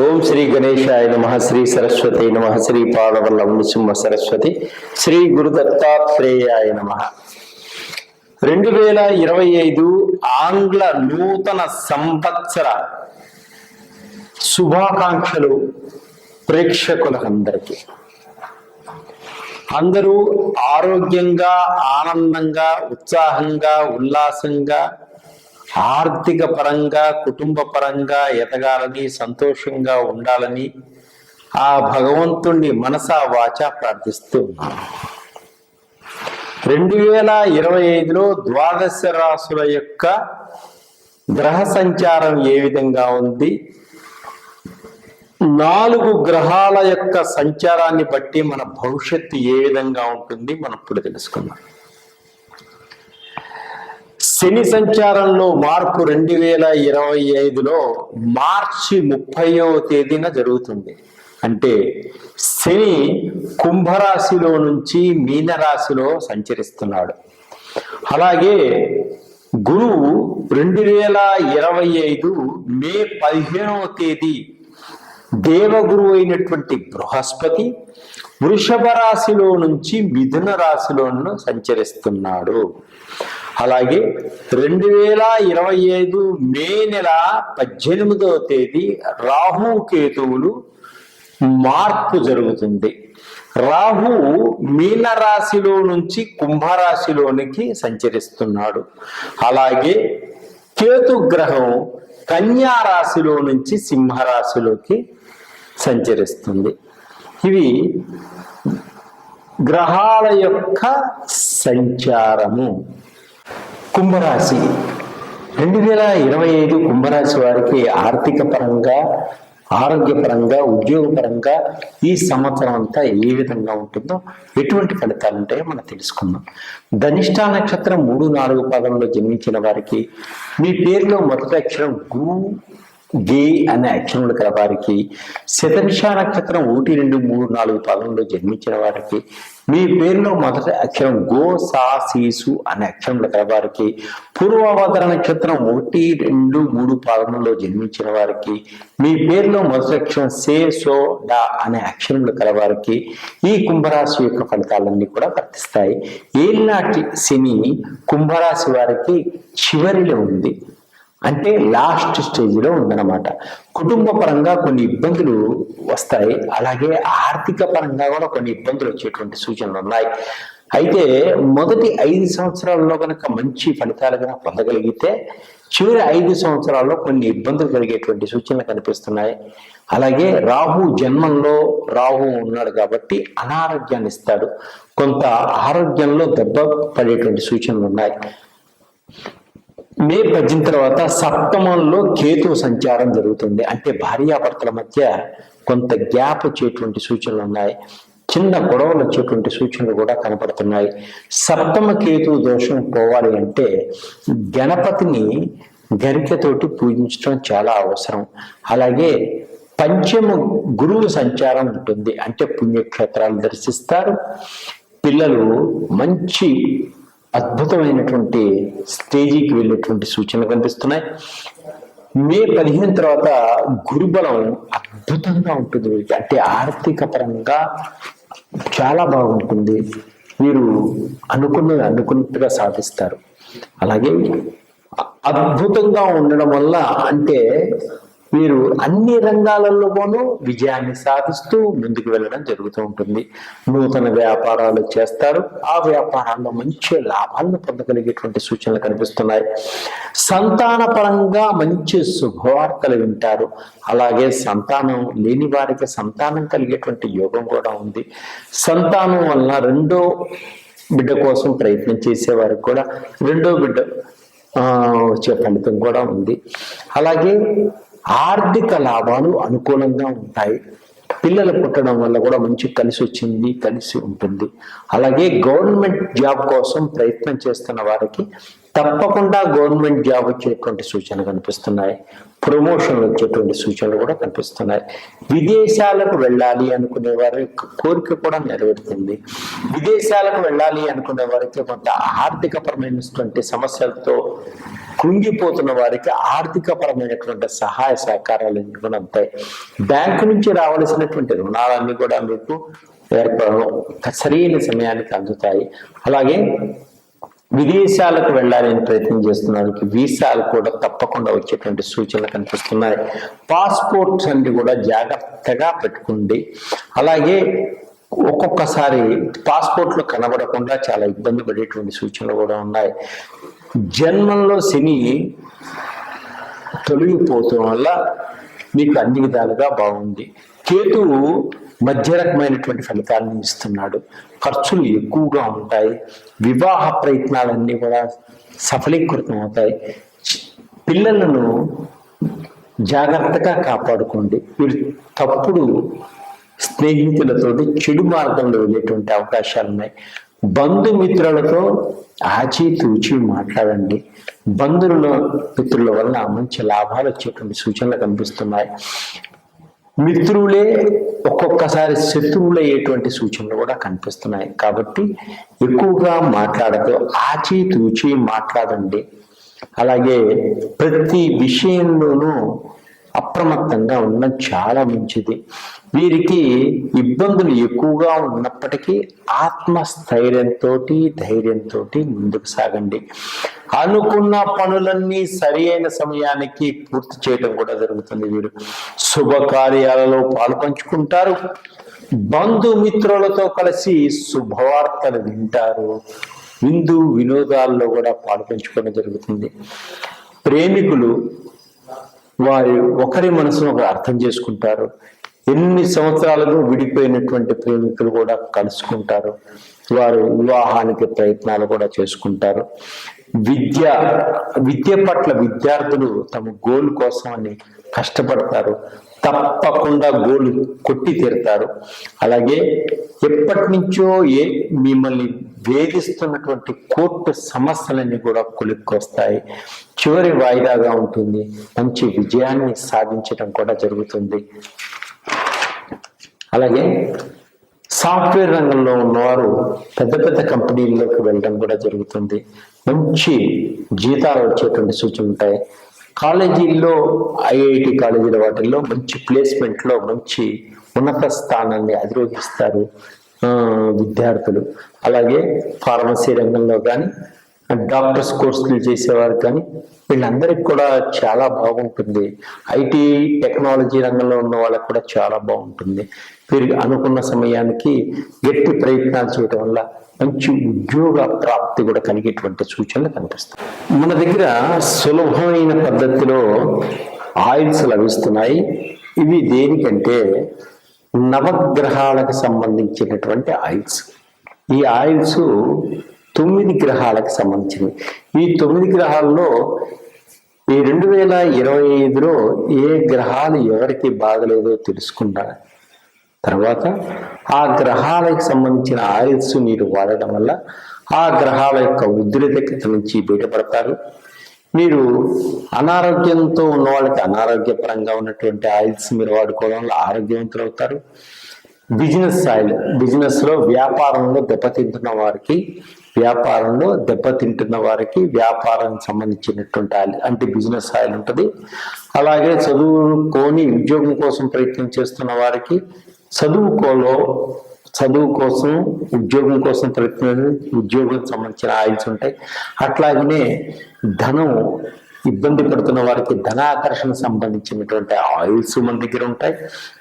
ఓం శ్రీ గణేశాయ నమ శ్రీ సరస్వతి నమ శ్రీ పాదవల్ల నృసింహ సరస్వతి శ్రీ గురు దత్తాత్రేయాయ నమ. రెండు వేల ఇరవై ఐదు ఆంగ్ల నూతన సంవత్సర శుభాకాంక్షలు ప్రేక్షకులందరికీ. అందరూ ఆరోగ్యంగా ఆనందంగా ఉత్సాహంగా ఉల్లాసంగా ఆర్థిక పరంగా కుటుంబ పరంగా ఎదగాలని సంతోషంగా ఉండాలని ఆ భగవంతుణ్ణి మనసా వాచ ప్రార్థిస్తూ ఉన్నాను రెండు వేల ఇరవై ఐదులో ద్వాదశ రాసుల యొక్క గ్రహ సంచారం ఏ విధంగా ఉంది? నాలుగు గ్రహాల యొక్క సంచారాన్ని బట్టి మన భవిష్యత్తు ఏ విధంగా ఉంటుంది? మనం ఇప్పుడు తెలుసుకుందాం. శని సంచారంలో మార్పు రెండు వేల ఇరవై ఐదులో మార్చి ముప్పైవ తేదీన జరుగుతుంది. అంటే శని కుంభరాశిలో నుంచి మీనరాశిలో సంచరిస్తున్నాడు. అలాగే గురువు రెండు వేల ఇరవై ఐదు మే పదిహేనవ తేదీ దేవగురు అయినటువంటి బృహస్పతి వృషభ రాశిలో నుంచి మిథున రాశిలో సంచరిస్తున్నాడు. అలాగే రెండు వేల ఇరవై ఐదు మే నెల పద్దెనిమిదవ తేదీ రాహు కేతువులు మార్పు జరుగుతుంది. రాహు మీనరాశిలో నుంచి కుంభరాశిలోనికి సంచరిస్తున్నాడు. అలాగే కేతు గ్రహం కన్యా రాశిలో నుంచి సింహరాశిలోకి సంచరిస్తుంది. ఇవి గ్రహాల యొక్క సంచారము. కుంభరాశి. రెండు వేల ఇరవై ఐదు కుంభరాశి వారికి ఆర్థిక పరంగా ఆరోగ్యపరంగా ఉద్యోగపరంగా ఈ సంవత్సరం అంతా ఏ విధంగా ఉంటుందో ఎటువంటి ఫలితాలు ఉంటాయో మనం తెలుసుకుందాం. ధనిష్టా నక్షత్రం మూడు నాలుగు పాదంలో జన్మించిన వారికి మీ పేరులో మొదటి అక్షరం గు గే అనే అక్షరములు గల వారికి నక్షత్రం ఒకటి రెండు మూడు నాలుగు పాదంలో జన్మించిన వారికి మీ పేరులో మొదటి అక్షరం గో సా సీసు అనే అక్షరములు గల వారికి పూర్వభద్ర నక్షత్రం ఒకటి రెండు మూడు పాదములలో జన్మించిన వారికి మీ పేరులో మొదటి అక్షరం సే సో డా అనే అక్షరములు గల వారికి ఈ కుంభరాశి యొక్క ఫలితాలన్నీ కూడా వర్తిస్తాయి. ఏలినాటి శని కుంభరాశి వారికి చివరిలో ఉంది. అంటే లాస్ట్ స్టేజ్లో ఉందన్నమాట. కుటుంబ పరంగా కొన్ని ఇబ్బందులు వస్తాయి. అలాగే ఆర్థిక పరంగా కూడా కొన్ని ఇబ్బందులు వచ్చేటువంటి సూచనలు ఉన్నాయి. అయితే మొదటి ఐదు సంవత్సరాల్లో కనుక మంచి ఫలితాలు కనుక పొందగలిగితే చివరి ఐదు సంవత్సరాల్లో కొన్ని ఇబ్బందులు కలిగేటువంటి సూచనలు కనిపిస్తున్నాయి. అలాగే రాహు జన్మంలో రాహు ఉన్నాడు కాబట్టి అనారోగ్యాన్ని ఇస్తాడు. కొంత ఆరోగ్యంలో దెబ్బ పడేటువంటి సూచనలు ఉన్నాయి. మే పద్దెనిమిది తర్వాత సప్తమంలో కేతు సంచారం జరుగుతుంది. అంటే భార్యాభర్తల మధ్య కొంత గ్యాప్ వచ్చేటువంటి సూచనలు ఉన్నాయి. చిన్న గొడవలు వచ్చేటువంటి సూచనలు కూడా కనపడుతున్నాయి. సప్తమ కేతు దోషం పోవాలి అంటే గణపతిని గరికతోటి పూజించడం చాలా అవసరం. అలాగే పంచమ గురువు సంచారం ఉంటుంది. అంటే పుణ్యక్షేత్రాలు దర్శిస్తారు. పిల్లలు మంచి అద్భుతమైనటువంటి స్టేజీకి వెళ్ళేటువంటి సూచనలు కనిపిస్తున్నాయి. మే పదిహేను తర్వాత గురుబలం అద్భుతంగా ఉంటుంది. వీరికి. అంటే ఆర్థిక పరంగా చాలా బాగుంటుంది. మీరు అనుకున్న అనుకున్నట్టుగా సాధిస్తారు. అలాగే అద్భుతంగా ఉండడం వల్ల అంటే మీరు అన్ని రంగాలలోనూ విజయాన్ని సాధిస్తూ ముందుకు వెళ్ళడం జరుగుతూ ఉంటుంది. నూతన వ్యాపారాలు చేస్తారు. ఆ వ్యాపారాల్లో మంచి లాభాలను పొందగలిగేటువంటి సూచనలు కనిపిస్తున్నాయి. సంతాన పరంగా మంచి శుభవార్తలు వింటారు. అలాగే సంతానం లేని వారికి సంతానం కలిగేటువంటి యోగం కూడా ఉంది. సంతానం వలన రెండో బిడ్డ కోసం ప్రయత్నం చేసేవారికి కూడా రెండో బిడ్డ వచ్చే ఫలితం కూడా ఉంది. అలాగే ఆర్థిక లాభాలు అనుకూలంగా ఉంటాయి. పిల్లలు పుట్టడం వల్ల కూడా మంచి కలిసి వచ్చింది కలిసి ఉంటుంది. అలాగే గవర్నమెంట్ జాబ్ కోసం ప్రయత్నం చేస్తున్న వారికి తప్పకుండా గవర్నమెంట్ జాబ్ వచ్చేటువంటి సూచనలు కనిపిస్తున్నాయి. ప్రమోషన్లు వచ్చేటువంటి సూచనలు కూడా కనిపిస్తున్నాయి. విదేశాలకు వెళ్ళాలి అనుకునే వారి కోరిక కూడా నెరవేరుతుంది. విదేశాలకు వెళ్ళాలి అనుకునే వారికి కొంత ఆర్థిక పరమైనటువంటి సమస్యలతో కృంగిపోతున్న వారికి ఆర్థిక పరమైనటువంటి సహాయ సహకారాలు కూడా ఉంటాయి బ్యాంకు నుంచి రావాల్సినటువంటి రుణాలన్నీ కూడా మీకు ఏర్పడడం సరైన సమయానికి అందుతాయి. అలాగే విదేశాలకు వెళ్ళాలని ప్రయత్నం చేస్తున్న వారికి వీసాలు కూడా తప్పకుండా వచ్చేటువంటి సూచనలు కనిపిస్తున్నాయి. పాస్పోర్ట్స్ అన్ని కూడా జాగ్రత్తగా పెట్టుకోండి. అలాగే ఒక్కొక్కసారి పాస్పోర్ట్లు కనబడకుండా చాలా ఇబ్బంది పడేటువంటి సూచనలు కూడా ఉన్నాయి. జన్మంలో శని తొలగిపోవటం వల్ల మీకు అన్ని విధాలుగా బాగుంది. కేతువు మధ్య రకమైనటువంటి ఫలితాలను ఇస్తున్నాడు. ఖర్చులు ఎక్కువగా ఉంటాయి. వివాహ ప్రయత్నాలన్నీ కూడా సఫలీకృతం అవుతాయి. పిల్లలను జాగ్రత్తగా కాపాడుకోండి. మీరు తప్పుడు స్నేహితులతోటి చెడు మార్గంలో వెళ్ళేటువంటి అవకాశాలు ఉన్నాయి బంధుమిత్రులతో ఆచితూచి మాట్లాడండి. బంధువుల మిత్రుల వల్ల మంచి లాభాలు వచ్చేటువంటి సూచనలు కనిపిస్తున్నాయి. మిత్రులే ఒక్కొక్కసారి శత్రువులు అయ్యేటువంటి సూచనలు కూడా కనిపిస్తున్నాయి. కాబట్టి ఎక్కువగా మాట్లాడదు ఆచితూచి మాట్లాడండి. అలాగే ప్రతి విషయంలోనూ అప్రమత్తంగా ఉండడం చాలా మంచిది. వీరికి ఇబ్బందులు ఎక్కువగా ఉన్నప్పటికీ ఆత్మస్థైర్యంతో ధైర్యంతో ముందుకు సాగండి. అనుకున్న పనులన్నీ సరి అయిన సమయానికి పూర్తి చేయడం కూడా జరుగుతుంది వీరు శుభకార్యాలలో పాలు పంచుకుంటారు. బంధుమిత్రులతో కలిసి శుభవార్తలు వింటారు. విందు వినోదాల్లో కూడా పాలు పంచుకోవడం జరుగుతుంది. ప్రేమికులు వారి ఒకరి మనసును ఒకరు అర్థం చేసుకుంటారు. ఎన్ని సంవత్సరాలకు విడిపోయినటువంటి ప్రేమికులు కూడా కలుసుకుంటారు. వారు వివాహానికి ప్రయత్నాలు కూడా చేసుకుంటారు. విద్య విద్య పట్ల విద్యార్థులు తమ గోల్ కోసమని కష్టపడతారు. తప్పకుండా గోల్ కొట్టి తీరుతారు. అలాగే ఎప్పటి నుంచో ఏ మిమ్మల్ని వేధిస్తున్నటువంటి కోర్టు సమస్యలన్నీ కూడా కొలిక్కొస్తాయి. చివరి వాయిదాగా ఉంటుంది. మంచి విజయాన్ని సాధించడం కూడా జరుగుతుంది. అలాగే సాఫ్ట్వేర్ రంగంలో ఉన్నవారు పెద్ద పెద్ద కంపెనీల్లోకి వెళ్ళడం కూడా జరుగుతుంది. మంచి జీతాలు వచ్చేటువంటి సూచన ఉంటాయి. కాలేజీల్లో ఐఐటి కాలేజీల వాటిల్లో మంచి ప్లేస్మెంట్లో మంచి ఉన్నత స్థానాన్ని అధిరోహిస్తారు విద్యార్థులు. అలాగే ఫార్మసీ రంగంలో కానీ డాక్టర్స్ కోర్సులు చేసేవారు కానీ వీళ్ళందరికీ కూడా చాలా బాగుంటుంది. ఐటీ టెక్నాలజీ రంగంలో ఉన్న వాళ్ళకి కూడా చాలా బాగుంటుంది. వీరికి అనుకున్న సమయానికి గట్టి ప్రయత్నాలు చేయడం వల్ల మంచి ఉద్యోగ ప్రాప్తి కూడా కలిగేటువంటి సూచనలు కనిపిస్తాయి. మన దగ్గర సులభమైన పద్ధతిలో ఆయిల్స్ లభిస్తున్నాయి. ఇవి దేనికంటే నవగ్రహాలకు సంబంధించినటువంటి ఆయిల్స్. ఈ ఆయిల్స్ తొమ్మిది గ్రహాలకు సంబంధించినవి. ఈ తొమ్మిది గ్రహాల్లో ఈ రెండు వేల ఇరవై ఐదులో ఏ గ్రహాలు ఎవరికి బాగలేదో తెలుసుకుంటారు. తర్వాత ఆ గ్రహాలకు సంబంధించిన ఆయిల్స్ మీరు వాడడం వల్ల ఆ గ్రహాల యొక్క ఉద్రిక్తత నుంచి బయటపడతారు. మీరు అనారోగ్యంతో ఉన్న వాళ్ళకి అనారోగ్యపరంగా ఉన్నటువంటి ఆయిల్స్ మీరు వాడుకోవడం వల్ల ఆరోగ్యవంతులు అవుతారు. బిజినెస్ ఆయిల్ బిజినెస్లో వ్యాపారంలో దెబ్బతింటున్న వారికి వ్యాపారంలో దెబ్బతింటున్న వారికి వ్యాపారానికి సంబంధించినటువంటి ఆయిల్ అంటే బిజినెస్ ఆయిల్ ఉంటుంది. అలాగే చదువుకోని ఉద్యోగం కోసం ప్రయత్నం చేస్తున్న వారికి చదువుకోలో చదువు కోసం ఉద్యోగం కోసం ప్రయత్నం ఉద్యోగం సంబంధించిన ఆయిల్స్ ఉంటాయి. అట్లాగనే ధనం ఇబ్బంది పడుతున్న వారికి ధనాకర్షణ సంబంధించినటువంటి ఆయిల్స్ మన దగ్గర ఉంటాయి.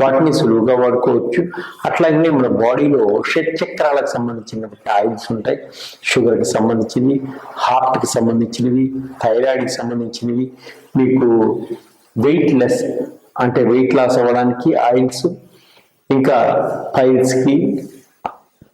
వాటిని సులువుగా వాడుకోవచ్చు. అట్లాగే మన బాడీలో షట్ చక్రాలకు సంబంధించినటువంటి ఆయిల్స్ ఉంటాయి. షుగర్కి సంబంధించినవి హార్ట్కి సంబంధించినవి థైరాయిడ్కి సంబంధించినవి. మీకు వెయిట్ లెస్ అంటే వెయిట్ లాస్ అవ్వడానికి ఆయిల్స్ ఇంకా పైల్స్కి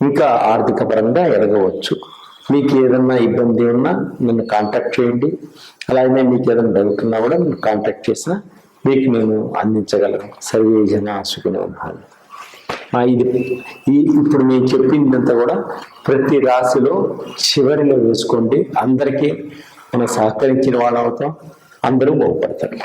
ఇంకా ఆర్థిక పరంగా ఎదగవచ్చు. మీకు ఏదన్నా ఇబ్బంది ఉన్నా నన్ను కాంటాక్ట్ చేయండి. అలాగే మీకు ఏదైనా డౌట్ ఉన్నా కూడా నన్ను కాంటాక్ట్ చేసినా మీకు నేను అందించగలను. సర్వే జన సుఖినో ఇది ఈ ఇప్పుడు నేను చెప్పిందంతా కూడా ప్రతి రాశిలో చివరిలో వేసుకోండి. అందరికీ మనం సహకరించిన వాళ్ళు అవుతాం. అందరూ బాగుపడతారు.